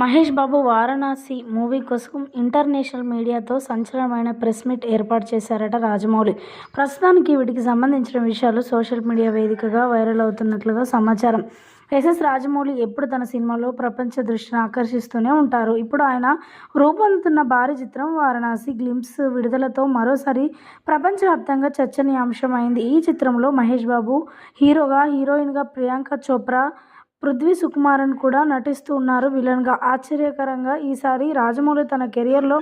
Mahesh Babu Varanasi movie కోసం international మీడియాతో సంచలనమైన ప్రెస్ మీట్ ఏర్పాటు చేశారట రాజమౌళి. ప్రస్తుతానికి వీటికి సంబంధించిన విషయాలు సోషల్ మీడియా వేదికగా వైరల్ అవుతున్నట్లుగా సమాచారం. ఎస్ఎస్ రాజమౌళి ఎప్పుడు తన సినిమాలో ప్రపంచ దృష్టిని ఆకర్షిస్తూనే ఉంటారు. ఇప్పుడు ఆయన రూపొందుతున్న భారీ చిత్రం వారణాసి గ్లిమ్స్ విడుదలతో మరోసారి ప్రపంచవ్యాప్తంగా చర్చనీయాంశం అయింది ఈ చిత్రంలో మహేష్ బాబు హీరోగా హీరోయిన్గా ప్రియాంక చోప్రా పృథ్వీ సుకుమారన్ కూడా నటిస్తూ ఉన్నారు విలన్గా. ఆశ్చర్యకరంగా ఈసారి రాజమౌళి తన కెరియర్లో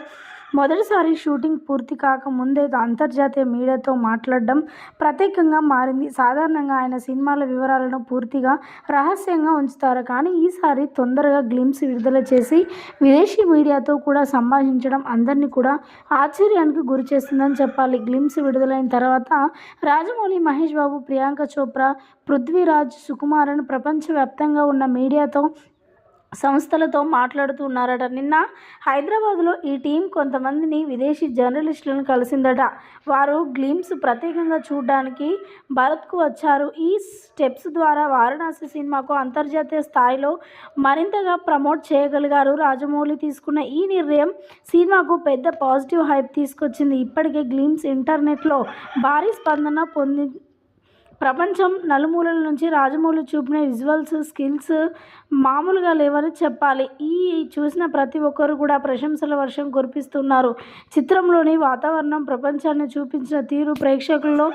మొదటిసారి షూటింగ్ పూర్తి కాకముందే అంతర్జాతీయ మీడియాతో మాట్లాడడం ప్రత్యేకంగా మారింది. సాధారణంగా ఆయన సినిమాల వివరాలను పూర్తిగా రహస్యంగా ఉంచుతారు. కానీ ఈసారి తొందరగా గ్లిమ్స్ విడుదల చేసి విదేశీ మీడియాతో కూడా సంభాషించడం అందరినీ కూడా ఆశ్చర్యానికి గురి చేస్తుందని చెప్పాలి. గ్లిమ్స్ విడుదలైన తర్వాత రాజమౌళి మహేష్ బాబు ప్రియాంక చోప్రా పృథ్వీరాజ్ సుకుమారన్ ప్రపంచవ్యాప్తంగా ఉన్న మీడియాతో సంస్థలతో మాట్లాడుతున్నారట నిన్న హైదరాబాద్లో ఈ టీం కొంతమందిని విదేశీ జర్నలిస్టులను కలిసిందట. వారు గ్లిమ్స్ ప్రత్యేకంగా చూడడానికి భారత్కు వచ్చారు. ఈ స్టెప్స్ ద్వారా వారణాసి సినిమాకు అంతర్జాతీయ స్థాయిలో మరింతగా ప్రమోట్ చేయగలిగారు. రాజమౌళి తీసుకున్న ఈ నిర్ణయం సినిమాకు పెద్ద పాజిటివ్ హైప్ తీసుకొచ్చింది. ఇప్పటికే గ్లిమ్స్ ఇంటర్నెట్లో భారీ స్పందన పొంది ప్రపంచం నలుమూలల నుంచి రాజమౌళి చూపిన విజువల్స్ స్కిల్స్ మామూలుగా లేవని చెప్పాలి. ఈ చూసిన ప్రతి ఒక్కరు కూడా ప్రశంసల వర్షం కురిపిస్తున్నారు. చిత్రంలోని వాతావరణం ప్రపంచాన్ని చూపించిన తీరు ప్రేక్షకుల్లో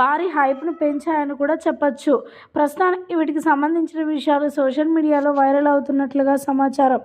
భారీ హైప్ను పెంచాయని కూడా చెప్పచ్చు. ప్రస్తుతానికి వీటికి సంబంధించిన విషయాలు సోషల్ మీడియాలో వైరల్ అవుతున్నట్లుగా సమాచారం.